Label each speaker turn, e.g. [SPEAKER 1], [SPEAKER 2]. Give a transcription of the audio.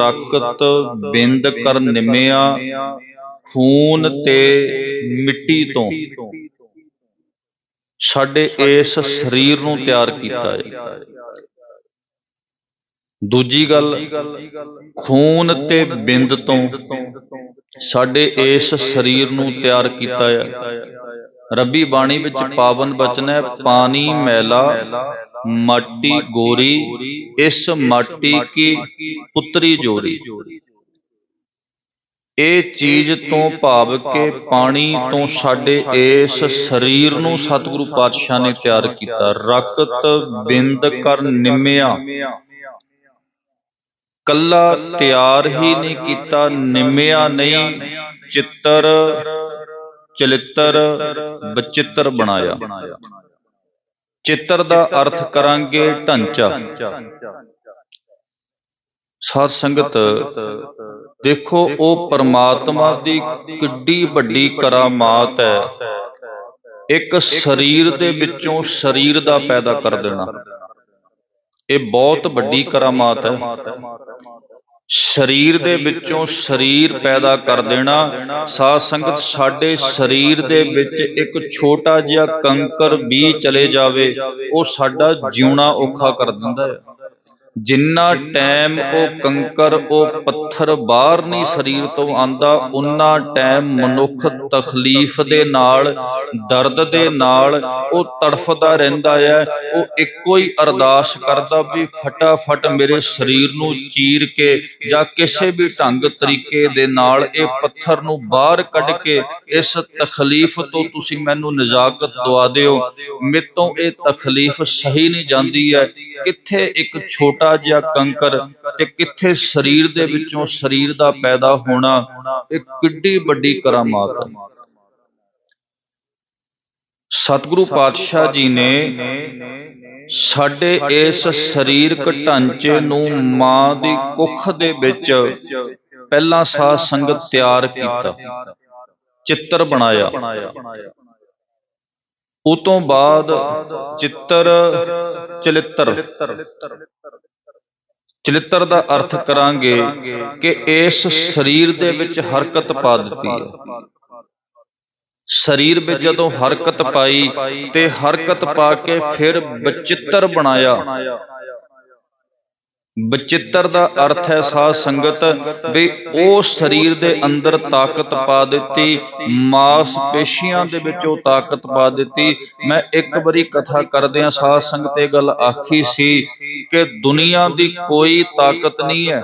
[SPEAKER 1] ਰਕਤ ਬਿੰਦ ਕਰ ਨਿਮਿਆ ਖੂਨ ਤੇ ਮਿੱਟੀ ਤੋਂ। ਸਾਡੇ ਇਸ ਸਰੀਰ ਨੂੰ ਤਿਆਰ ਕੀਤਾ ਹੈ ਦੂਜੀ ਗੱਲ, ਖੂਨ ਤੇ ਬਿੰਦ ਤੋਂ ਸਾਡੇ ਇਸ ਸਰੀਰ ਨੂੰ ਤਿਆਰ ਕੀਤਾ ਹੈ ਰੱਬੀ ਬਾਣੀ ਵਿੱਚ ਪਾਵਨ ਬਚਨ ਹੈ ਪਾਣੀ ਮੈਲਾ ਮਾਟੀ ਗੋਰੀ ਇਸ ਮਾਟੀ ਕੀ ਪੁੱਤਰੀ ਜੋਰੀ। ਇਹ ਚੀਜ਼ ਤੋਂ ਭਾਵ ਕੇ ਪਾਣੀ ਤੋਂ ਸਾਡੇ ਇਸ ਸਰੀਰ ਨੂੰ ਸਤਿਗੁਰੂ ਪਾਤਸ਼ਾਹ ਨੇ ਤਿਆਰ ਕੀਤਾ। ਰਕਤ ਬਿੰਦ ਕਰ ਨਿਮਿਆ। ਕੱਲਾ ਤਿਆਰ ਹੀ ਨਹੀਂ ਕੀਤਾ ਨਿਮਿਆ ਨਹੀਂ। ਚਿੱਤਰ ਚਲਿੱਤਰ ਬਚਿੱਤਰ ਬਣਾਇਆ। ਚਿੱਤਰ ਦਾ ਅਰਥ ਕਰਾਂਗੇ ਢਾਂਚਾ। ਸਾਧ ਸੰਗਤ, ਦੇਖੋ ਉਹ ਪਰਮਾਤਮਾ ਦੀ ਕਿੱਡੀ ਵੱਡੀ ਕਰਾਮਾਤ ਹੈ। ਇੱਕ ਸਰੀਰ ਦੇ ਵਿੱਚੋਂ ਸਰੀਰ ਦਾ ਪੈਦਾ ਕਰ ਦੇਣਾ। ਇਹ ਬਹੁਤ ਵੱਡੀ ਕਰਾਮਾਤ ਹੈ। ਸਰੀਰ ਦੇ ਵਿੱਚੋਂ ਸਰੀਰ ਪੈਦਾ ਕਰ ਦੇਣਾ ਸਾਧ ਸੰਗਤ ਸਾਡੇ ਸਰੀਰ ਦੇ ਵਿੱਚ ਇੱਕ ਛੋਟਾ ਜਿਹਾ ਕੰਕਰ ਵੀ ਚਲੇ ਜਾਵੇ ਉਹ ਸਾਡਾ ਜਿਉਣਾ ਔਖਾ ਕਰ ਦਿੰਦਾ ਹੈ। ਜਿੰਨਾ ਟਾਈਮ ਉਹ ਕੰਕਰ ਉਹ ਪੱਥਰ ਬਾਹਰ ਨਹੀਂ ਸਰੀਰ ਤੋਂ ਆਂਦਾ ਉਨਾ ਟਾਈਮ ਮਨੁੱਖ ਤਕਲੀਫ ਦੇ ਨਾਲ ਦਰਦ ਦੇ ਨਾਲ ਉਹ ਤੜਫਦਾ ਰਹਿੰਦਾ ਹੈ ਉਹ ਇੱਕੋ ਹੀ ਅਰਦਾਸ ਕਰਦਾ ਵੀ ਫਟਾਫਟ ਮੇਰੇ ਸਰੀਰ ਨੂੰ ਚੀਰ ਕੇ ਜਾਂ ਕਿਸੇ ਵੀ ਢੰਗ ਤਰੀਕੇ ਦੇ ਨਾਲ ਇਹ ਪੱਥਰ ਨੂੰ ਬਾਹਰ ਕੱਢ ਕੇ ਇਸ ਤਕਲੀਫ ਤੋਂ ਤੁਸੀਂ ਮੈਨੂੰ ਨਜਾਕਤ ਦਵਾ ਦਿਓ। ਮੇਤੋਂ ਇਹ ਤਕਲੀਫ ਸਹੀ ਨਹੀਂ ਜਾਂਦੀ ਹੈ। ਕਿੱਥੇ ਇੱਕ ਛੋਟਾ ਜਿਹਾ ਕੰਕਰ ਤੇ ਕਿੱਥੇ ਸਰੀਰ ਦੇ ਵਿੱਚੋਂ ਸਰੀਰ ਦਾ ਪੈਦਾ ਹੋਣਾ, ਇਹ ਕਿੱਡੀ ਵੱਡੀ ਕਰਾਮਾਤ ਹੈ। ਸਤਿਗੁਰੂ ਪਾਤਸ਼ਾਹ ਜੀ ਨੇ ਸਾਡੇ ਇਸ ਸਰੀਰਕ ਢਾਂਚੇ ਨੂੰ ਮਾਂ ਦੀ ਕੁੱਖ ਦੇ ਵਿੱਚ ਪਹਿਲਾਂ ਸਾਧ ਸੰਗਤ ਤਿਆਰ ਕੀਤਾ, ਚਿੱਤਰ ਬਣਾਇਆ। ਉਹ ਤੋਂ ਬਾਅਦ ਚਿੱਤਰ ਚਲਿੱਤਰ। ਚਲਿੱਤਰ ਦਾ ਅਰਥ ਕਰਾਂਗੇ ਕਿ ਇਸ ਸਰੀਰ ਦੇ ਵਿੱਚ ਹਰਕਤ ਪਾ ਦਿੱਤੀ ਹੈ। ਸਰੀਰ ਵਿੱਚ ਜਦੋਂ ਹਰਕਤ ਪਾਈ ਤੇ ਹਰਕਤ ਪਾ ਕੇ ਫਿਰ ਬਚਿੱਤਰ ਬਣਾਇਆ। ਬਚਿੱਤਰ ਦਾ ਅਰਥ ਹੈ ਸਾਧ ਸੰਗਤ, ਵੀ ਉਹ ਸਰੀਰ ਦੇ ਅੰਦਰ ਤਾਕਤ ਪਾ ਦਿੱਤੀ ਮਾਸ ਪੇਸ਼ੀਆਂ ਦੇ ਵਿੱਚ ਉਹ ਤਾਕਤ ਪਾ ਦਿੱਤੀ। ਮੈਂ ਇੱਕ ਵਾਰੀ ਕਥਾ ਕਰਦਿਆਂ ਸਾਧ ਸੰਗਤ ਇਹ ਗੱਲ ਆਖੀ ਸੀ ਕਿ ਦੁਨੀਆ ਦੀ ਕੋਈ ਤਾਕਤ ਨਹੀਂ ਹੈ।